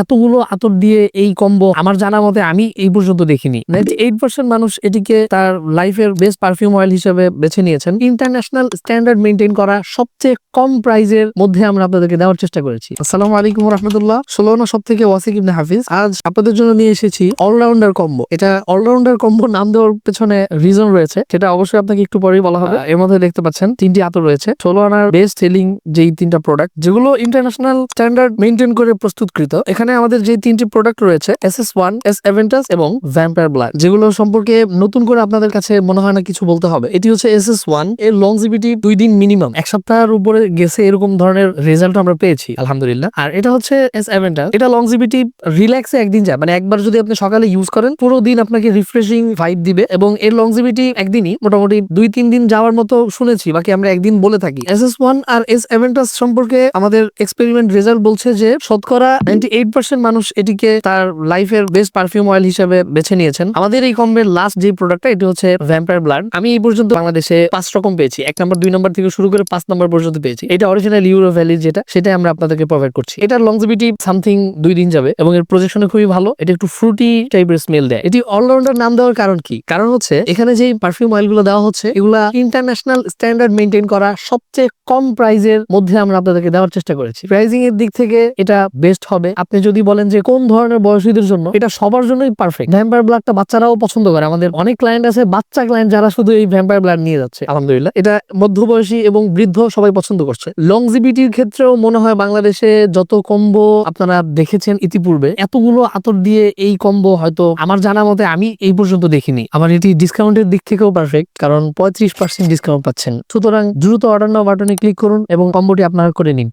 এতগুলো আতর দিয়ে এই কম্বো আমার জানা মতে আমি এই পর্যন্ত দেখিনি। নাইনটি এইট পার্সেন্ট মানুষ এটিকে তার লাইফের বেস্ট পারফিউম অয়েল হিসেবে বেছে নিয়েছেন। ইন্টারন্যাশনাল স্ট্যান্ডার্ড মেনটেন করা সবচেয়ে কম প্রাইজের মধ্যে আমরা আপনাদেরকে দেওয়ার চেষ্টা করেছি। আসসালামু আলাইকুম রহমতুল্লাহ। ষোলোনা সব থেকে ওয়াসিক ইবনে হাফিজ। আজ আপনাদের জন্য নিয়ে এসেছি অলরাউন্ডার কম্বো। এটা অলরাউন্ডার কম্বো নাম দেওয়ার পেছনে রিজন রয়েছে। সেটা অবশ্যই আপনাকে একটু পরেই বলা হবে। এর মধ্যে দেখতে পাচ্ছেন তিনটি আতর রয়েছে। ষোলো আনার বেস্ট সেলিং যেই তিনটা প্রোডাক্ট যেগুলো ইন্টারন্যাশনাল স্ট্যান্ডার্ড মেনটেন করে প্রস্তুতকৃত। এখানে আমাদের যে তিনটি প্রোডাক্ট রয়েছে S S one S Eventus এবং ভ্যাম্পায়ার ব্লাড যেগুলো সম্পর্কে নতুন করে আপনাদের কাছে মনে হয় না কিছু বলতে হবে, এটি হচ্ছে এস এস ওয়ানের লংজিভিটি দুই দিন মিনিমাম এক সপ্তাহের উপরে গেছে এরকম ধরনের রেজাল্ট আমরা পেয়েছি, আলহামদুলিল্লাহ। আর এটা হচ্ছে এস এভেন্টাস এটা লংজিভিটি রিল্যাক্সে একদিন যায় মানে একবার যদি আপনি সকালে ইউজ করেন, পুরো দিন আপনাকে রিফ্রেশিং ভাইব দিবে এবং এর লংজিভিটি একদিনই মোটামুটি দুই তিন দিন যাওয়ার মতো শুনেছি, বাকি আমরা একদিন বলে থাকি। এস এস ওয়ান আর এস এভেন্টাস সম্পর্কে আমাদের এক্সপেরিমেন্ট রেজাল্ট বলছে যে শতকরা নাইনটি এইট পার্সেন্ট মানুষ এটিকে তার লাইফের বেস্ট পারফিউম অয়েল হিসেবে বেছে নিয়েছেন। আমাদের এই কম্বের লাস্ট যে প্রোডাক্টটা এটি হচ্ছে ভ্যাম্পায়ার ব্লাড আমি এই পর্যন্ত বাংলাদেশে পাঁচ রকম পেয়েছি। এক নম্বর দুই নম্বর থেকে শুরু করে পাঁচ নম্বর পর্যন্ত পেয়েছি। এটা অরিজিনাল ইউরো ভ্যালি যেটা, সেটাই আমরা আপনাদেরকে প্রোভাইড করছি। এটার লংজিবিটি সামথিং দুই দিন যাবে এবং এর প্রজেকশনে খুবই ভালো। এটা একটু ফ্রুটি টাইপের স্মেল দেয়। এটি অলরাউন্ডার নাম দেওয়ার কারণ কি? কারণ হচ্ছে, এখানে যে পারফিউম অয়েলগুলো দেওয়া হচ্ছে, এগুলা ইন্টারন্যাশনাল স্ট্যান্ডার্ড মেনটেন করা সবচেয়ে কম প্রাইজের মধ্যে আমরা আপনাদেরকে দেওয়ার চেষ্টা করেছি। প্রাইজিং এর দিক থেকে এটা বেস্ট হবে। আপনি যদি বলেন যে কোন ধরনের বয়সীদের জন্য, এটা সবার জন্যই পারফেক্ট ভ্যাম্পায়ার ব্লাডটা বাচ্চারাও পছন্দ করে। আমাদের অনেক ক্লায়েন্ট আছে, বাচ্চা ক্লায়েন্ট যারা শুধু এই ভ্যাম্পায়ার ব্লাড নিয়ে যাচ্ছে। আলহামদুলিল্লাহ। এটা মধ্যবয়সী এবং বৃদ্ধ সবাই পছন্দ করছে। লংজিবিটির ক্ষেত্রেও মনে হয় বাংলাদেশে যত কম্বো আপনারা দেখেছেন ইতিপূর্বে, এতগুলো আতর দিয়ে এই কম্বো হয়তো আমার জানা মতে আমি এই পর্যন্ত দেখিনি। আমার এটি ডিসকাউন্টের দিক থেকেও পারফেক্ট কারণ পঁয়ত্রিশ পার্সেন্ট ডিসকাউন্ট পাচ্ছেন। সুতরাং দ্রুত অর্ডার নাও বাটনে ক্লিক করুন এবং কম্বোটি আপনারা করে নিন।